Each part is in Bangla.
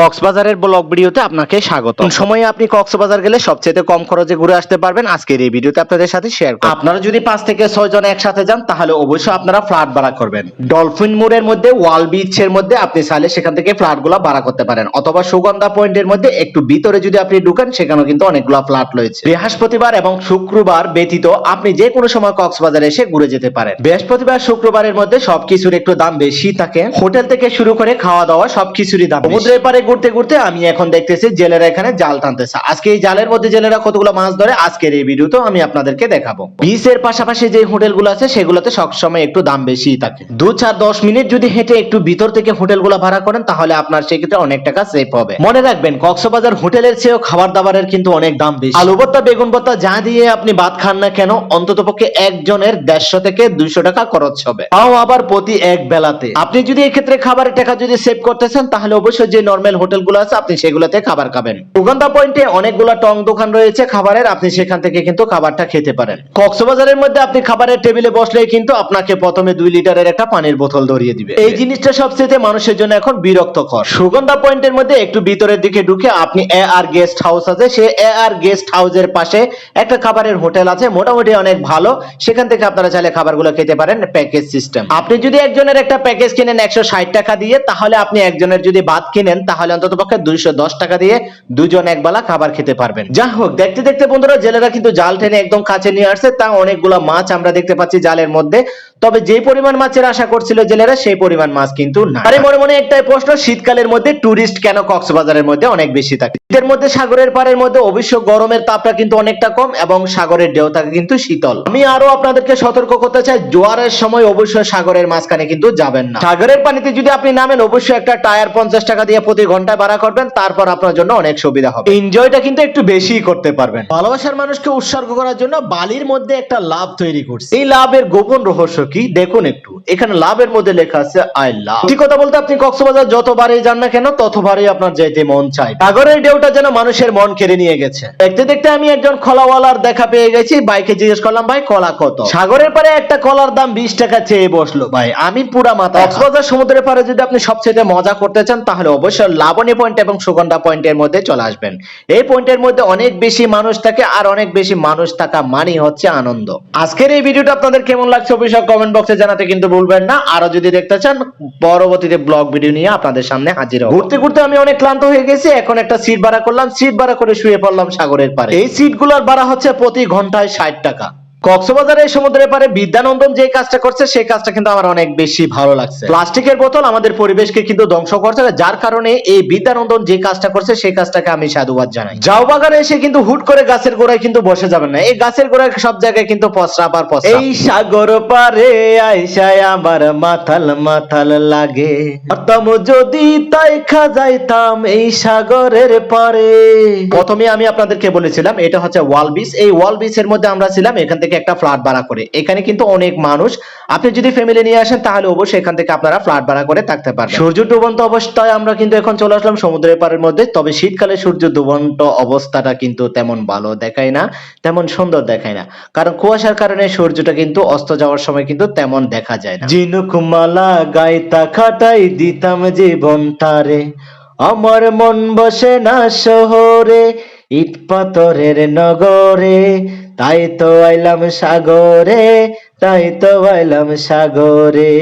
কক্সবাজারের ব্লগ ভিডিওতে আপনাকে স্বাগত। সময়ে আপনি কক্সবাজার গেলে সবচেয়ে কম খরচে ঘুরে আসতে পারবেন আজকের এই ভিডিওতে আপনাদের সাথে শেয়ার করব। আপনারা যদি পাঁচ থেকে ছয় জন একসাথে যান তাহলে অবশ্যই আপনারা ফ্ল্যাট ভাড়া করবেন। ডলফিন মোড়ের মধ্যে ওয়াল বিচের মধ্যে আপনি চাইলে সেখান থেকে ফ্ল্যাটগুলা ভাড়া করতে পারেন। অথবা সুগন্ধা পয়েন্টের মধ্যে একটু ভিতরে যদি আপনি ঢুকেন সেখানেও কিন্তু অনেকগুলো ফ্ল্যাট রয়েছে। বৃহস্পতিবার এবং শুক্রবার ব্যতীত আপনি যে কোনো সময় কক্সবাজারে এসে ঘুরে যেতে পারেন। বৃহস্পতিবার শুক্রবারের মধ্যে সবকিছুর একটু দাম বেশি থাকে। হোটেল থেকে শুরু করে খাওয়া দাওয়া সবকিছুরই দাম সমুদ্রের পারে ঘুরতে ঘুরতে আমি এখন দেখতেছি জেলেরা এখানে জাল টানতেছে। আজকে এই জালের মধ্যে জেলেরা কতগুলো মাছ ধরে, আজকের এই ভিডিওতে আমি আপনাদেরকে দেখাবো। বিচের পাশাপাশি যে হোটেলগুলো আছে, সেগুলোতে সবসময় একটু দাম বেশি থাকে। দু চার দশ মিনিট যদি হেঁটে একটু ভিতর থেকে হোটেলগুলো ভাড়া করেন, তাহলে আপনার সেক্ষেত্রে অনেক টাকা সেভ হবে। মনে রাখবেন, কক্সবাজার হোটেলের চেয়েও খাবার দাবারের কিন্তু অনেক দাম বেশি। আলু ভর্তা বেগুন ভর্তা, যা দিয়ে আপনি ভাত খান না কেন, অন্তত পক্ষে একজনের দেড়শো থেকে দুইশো টাকা খরচ হবে। তাও আবার প্রতি এক বেলাতে। আপনি যদি এক্ষেত্রে খাবারের টাকা যদি সেভ করতে চান, তাহলে অবশ্যই যে নর্মাল হোটেলগুলো আছে, আপনি সেগুলোতে খাবার খাবেন। সুগন্ধা পয়েন্টে অনেকগুলো টং দোকান রয়েছে খাবারের, আপনি সেখান থেকে কিন্তু খাবারটা খেতে পারেন। কক্সবাজারের মধ্যে আপনি খাবারের টেবিলে বসলেই কিন্তু আপনাকে প্রথমে দুই লিটারের একটা পানির বোতল ধরিয়ে দিবে। এই জিনিসটা সবচেয়ে মানুষের জন্য এখন বিরক্তকর। সুগন্ধা পয়েন্টের মধ্যে একটু ভিতরের দিকে ঢুকে আপনি এ আর গেস্ট হাউস আছে সে এ আর গেস্ট হাউসের পাশে একটা খাবারের হোটেল আছে, মোটামুটি অনেক ভালো। সেখান থেকে আপনারা চাইলে খাবারগুলো খেতে পারেন প্যাকেজ সিস্টেম আপনি যদি একজনের একটা প্যাকেজ কিনেন একশো ষাট টাকা দিয়ে, তাহলে আপনি একজনের যদি ভাত কিনেন, তাহলে অন্তত পক্ষে টাকা দিয়ে দুজন একবেলা খাবার খেতে পারবেন। যা হোক, দেখতে দেখতে বন্ধুরা, জেলেরা কিন্তু জাল টেনে একদম কাছে নিয়ে আসছে। তা অনেকগুলো মাছ আমরা দেখতে পাচ্ছি জালের মধ্যে। তবে যে পরিমাণ মাছের আশা করছিল জেলেরা, সেই পরিমাণ মাছ কিন্তু আরে, মনে মনে একটাই প্রশ্ন, শীতকালের মধ্যে টুরিস্ট কেন কক্সবাজারের মধ্যে অনেক বেশি থাকে? শীতের মধ্যে, সাগরের পাড়ের মধ্যে অবশ্য গরমের তাপটা কিন্তু অনেকটা কম এবং সাগরের ঢেউ থাকে কিন্তু শীতল। আমি আরও আপনাদেরকে সতর্ক করতে চাই, জোয়ারের সময় অবশ্যই সাগরের মাঝখানে কিন্তু যাবেন না। সাগরের পানিতে যদি আপনি নামেন অবশ্যই একটা টায়ার পঞ্চাশ টাকা দিয়ে প্রতি ঘন্টায় ভাড়া করবেন তারপর আপনার জন্য অনেক সুবিধা হবে। এনজয়টা কিন্তু একটু বেশি করতে পারবেন। ভালোবাসার মানুষকে উৎসর্গ করার জন্য বালির মধ্যে একটা লাভ তৈরি করছে। এই লাভের গোপন রহস্য কি? দেখুন একটু। এখানে লাভের মধ্যে লেখা আছে, আই লাভ। ঠিক কথা বলতে আপনি কক্সবাজার যতবারই যান না কেন, ততবারই আপনার যেতে মন চায়। সাগরের ঢেউটা যেন মানুষের মন কেড়ে নিয়ে গেছে। দেখতে দেখতে আমি একজন খলাওয়ালার দেখা পেয়ে গেছি। বাইকে জিজ্ঞেস করলাম, ভাই, কলা কত? সাগরের পারে একটা কলার দাম বিশ টাকা চেয়ে বসল। ভাই, আমি পুরা মাথা কক্সবাজার সমুদ্রের পারে যদি আপনি সবচেয়ে মজা করতে চান, তাহলে অবশ্যই লাবণী পয়েন্ট এবং সুগন্ধা পয়েন্টের মধ্যে চলে আসবেন। এই পয়েন্টের মধ্যে অনেক বেশি মানুষ থাকে আর অনেক বেশি মানুষ থাকা মানে হচ্ছে আনন্দ। আজকের এই ভিডিওটা আপনাদের কেমন লাগছে অবশ্যই কমেন্ট বক্সে জানাতে কিন্তু ভুলবেন না। আরও যদি দেখতে চান পরবর্তীতে ব্লগ ভিডিও নিয়ে আপনাদের সামনে হাজির হব। ঘুরতে ঘুরতে আমি অনেক ক্লান্ত হয়ে গেছি এখন একটা সিট ভাড়া করলাম। সিট ভাড়া করে শুয়ে পড়লাম সাগরের পারে এই সিটগুলোর ভাড়া হচ্ছে প্রতি ঘন্টায় ষাট টাকা। কক্সবাজারের সমুদ্রের পারে বিদ্যানন্দন যে কাজটা করছে সেই কাজটা কিন্তু আমার অনেক বেশি ভালো লাগছে। প্লাস্টিকের বোতল আমাদের পরিবেশকে কিন্তু ধ্বংস করছে যার কারণে এই বিদ্যানন্দন যে কাজটা করছে সেই কাজটাকে আমি সাধুবাদ জানাই। যাও বাগানে এসে কিন্তু হুট করে গাছের গোড়ায় কিন্তু বসে যাবেন না। এই গাছের গোড়ায় সব জায়গায় কিন্তু পসরা পার পসরা এই সাগর পারে আইসায় আমার মাথাল মাথাল লাগে। তম যদি তাই খাজাইতাম এই সাগরের পারে প্রথমে আমি আপনাদেরকে বলেছিলাম এটা হচ্ছে ওয়াল বিচ এই ওয়াল বিচের মধ্যে আমরা ছিলাম এখান থেকে একটা ফ্ল্যাট ভাড়া করে। এখানে কিন্তু অনেক মানুষ। আপনি যদি ফ্যামিলি নিয়ে আসেন, তাহলে অবশ্যই এখান থেকে আপনারা ফ্ল্যাট ভাড়া করে থাকতে পারবেন। সূর্য ডুবন্ত অবস্থায় আমরা কিন্তু এখন চলে আসলাম সমুদ্রের পাড়ের মধ্যে। তবে শীতকালে সূর্য ডুবন্ত অবস্থাটা কিন্তু তেমন ভালো দেখায় না, তেমন সুন্দর দেখায় না। কারণ কুয়াশার কারণে সূর্যটা কিন্তু অস্ত যাওয়ার সময় কিন্তু তেমন দেখা যায় না। জিনুক মালা গাইতা খাটাই দিতাম জীবনটারে। আমার মন বসে না শহরে, ইট পাথরের নগরে। তাই তো আইলাম সাগরে, তাই তো আইলাম সাগরে।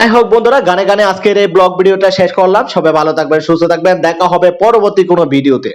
যাই হোক বন্ধুরা, গানে গানে আজকের এই ব্লগ ভিডিওটা শেষ করলাম। সবাই ভালো থাকবেন, সুস্থ থাকবেন। দেখা হবে পরবর্তী কোনো ভিডিওতে।